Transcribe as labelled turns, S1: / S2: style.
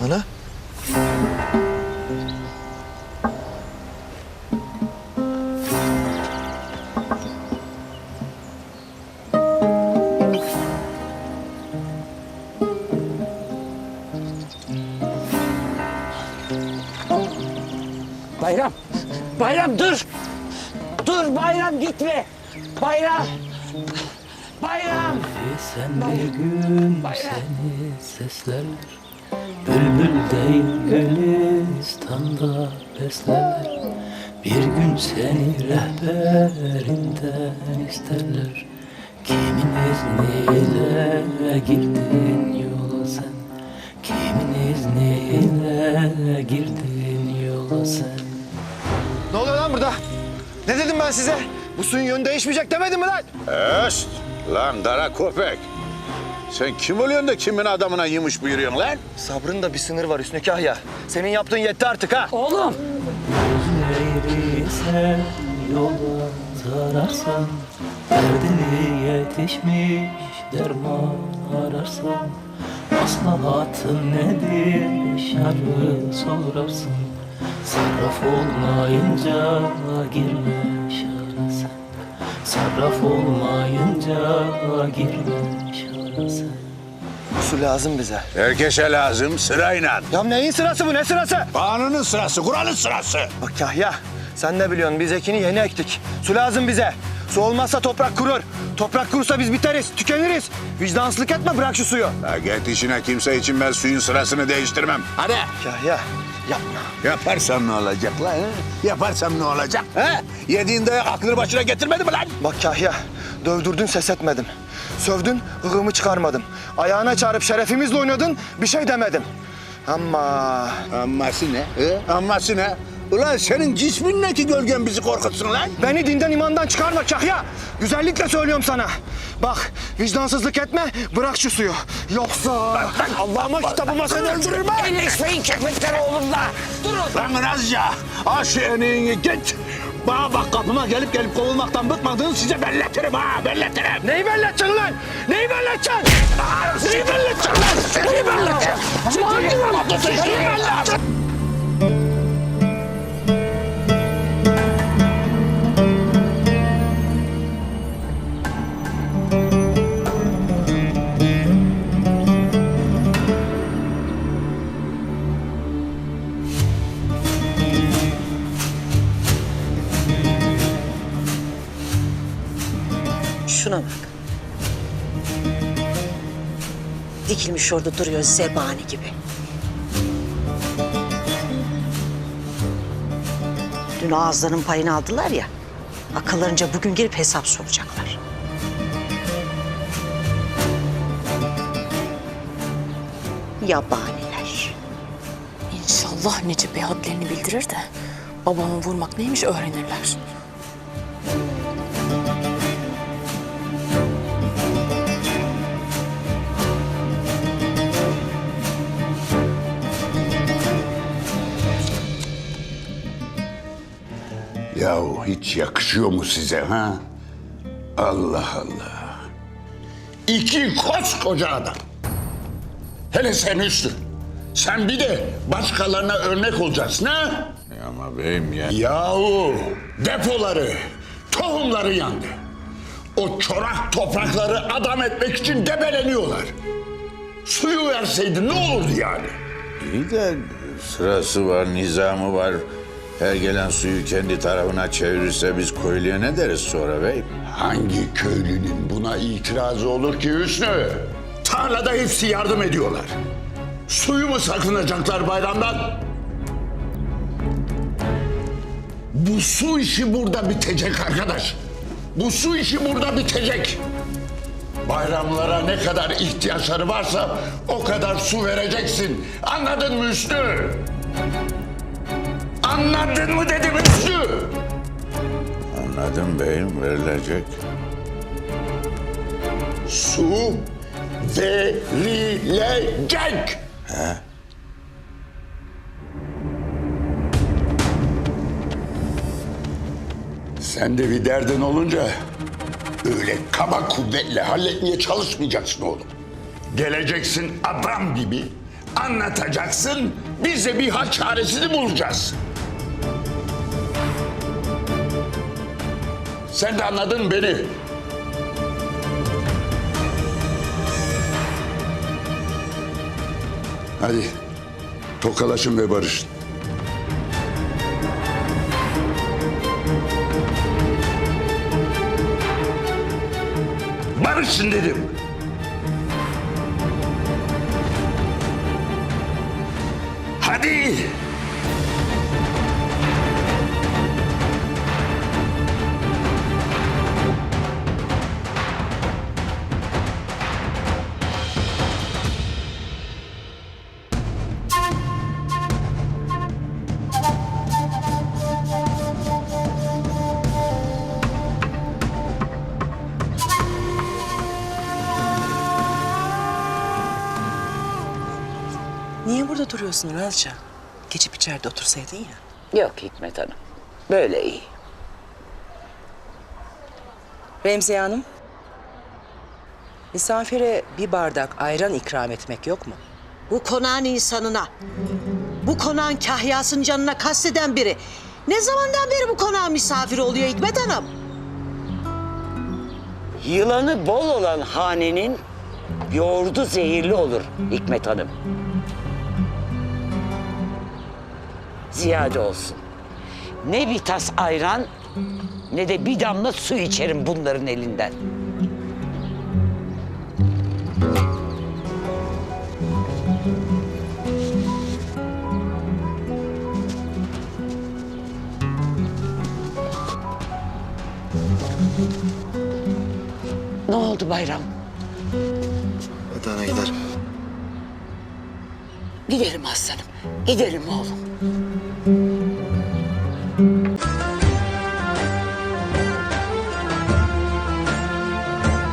S1: Ana.
S2: Bayram. Bayram dur. Dur Bayram gitme. Bayram. Bayram.
S3: Sen bir gün seni sesler Bülbül değil Gülistan'da beslerler Bir gün seni rehberinden isterler Kimin izniyle girdin yola sen Kimin izniyle girdin yola sen
S1: Ne oluyor lan burada? Ne dedim ben size? Bu suyun yönü değişmeyecek demedim mi lan?
S4: Öst! Lan dara köpek. Sen kim oluyorsun da kimin adamına yemiş buyuruyorsun lan?
S1: Sabrın da bir sınır var Hüsnü Kahya. Senin yaptığın yetti artık ha.
S2: Oğlum.
S3: Yola Derdine yetişmiş derman ararsan Maslahatın nedir şarı sorarsın Sarraf olmayınca girme şara sen Sarraf olmayınca girme şara sen
S1: Su lazım bize.
S4: Herkese lazım sırayla.
S1: Ya neyin sırası bu? Ne sırası?
S4: Kanunun sırası, Kur'an'ın sırası.
S1: Bak Kahya, sen ne biliyorsun? Biz ekini yeni ektik. Su lazım bize. Su olmazsa toprak kurur. Toprak kurursa biz biteriz, tükeniriz. Vicdansızlık etme, bırak şu suyu.
S4: Ya git işine kimse için ben suyun sırasını değiştirmem. Hadi.
S1: Kahya, yapma.
S4: Yaparsam ne olacak lan? he? Yaparsam ne olacak? He? Yediğin dayak aklını başına getirmedi mi lan?
S1: Bak Kahya, dövdürdün ses etmedim. Sövdün, gıgımı çıkarmadım. Ayağına çağırıp şerefimizle oynadın, bir şey demedim. Ama
S4: Amması ne? He? Amması ne? Ulan senin cismin ne ki gölgen bizi korkutsun lan?
S1: beni dinden imandan çıkarma Kahya. Güzellikle söylüyorum sana. Bak, vicdansızlık etme, bırak şu suyu. Yoksa... Allah'ıma kitabıma seni öldürürüm ha!
S2: Elleşmeyin köpekler oğlumla. Durun.
S4: Lan Razca, aşığını git. Bana bak kapıma gelip gelip kovulmaktan bıkmadığın size belletirim ha, belletirim.
S1: Neyi belleteceksin lan? Neyi belleteceksin?
S4: Neyi belleteceksin lan? Neyi belleteceksin? Hangi lan? Neyi belleteceksin?
S5: Şuna bak. Dikilmiş orada duruyor zebani gibi. Dün ağızlarının payını aldılar ya. Akıllarınca bugün gelip hesap soracaklar. Yabaniler.
S6: İnşallah Necip Bey hadlerini bildirir de babamı vurmak neymiş öğrenirler.
S4: Yahu hiç yakışıyor mu size ha? Allah Allah. İki koskoca adam. Hele sen Hüsnü. Sen bir de başkalarına örnek olacaksın ha? Ama beyim ya. Yahu depoları, tohumları yandı. O çorak toprakları adam etmek için debeleniyorlar. Suyu verseydin ne olurdu yani?
S7: İyi de sırası var, nizamı var. Her gelen suyu kendi tarafına çevirirse biz köylüye ne deriz sonra bey?
S4: Hangi köylünün buna itirazı olur ki Hüsnü? Tarlada hepsi yardım ediyorlar. Suyu mu sakınacaklar bayramdan? Bu su işi burada bitecek arkadaş. Bu su işi burada bitecek. Bayramlara ne kadar ihtiyaçları varsa o kadar su vereceksin. Anladın mı Hüsnü? Anladın mı dedim Hüsnü?
S7: Anladım beyim, verilecek.
S4: Su verilecek. Sen de bir derdin olunca öyle kaba kuvvetle halletmeye çalışmayacaksın oğlum. Geleceksin adam gibi Anlatacaksın, biz de bir hal çaresini bulacağız. Sen de anladın beni. Hadi tokalaşın ve barışın. Barışın dedim.
S8: Duruyorsun Razca? Geçip içeride otursaydın ya.
S2: Yok Hikmet Hanım. Böyle iyi.
S8: Remziye Hanım. Misafire bir bardak ayran ikram etmek yok mu?
S5: Bu konağın insanına, bu konağın kahyasının canına kasteden biri. Ne zamandan beri bu konağın misafiri oluyor Hikmet Hanım?
S2: Yılanı bol olan hanenin yoğurdu zehirli olur Hikmet Hanım. Ziyade olsun. Ne bir tas ayran ne de bir damla su içerim bunların elinden. Ne oldu Bayram?
S1: Hadi ana gidelim.
S2: Gidelim aslanım. Gidelim oğlum.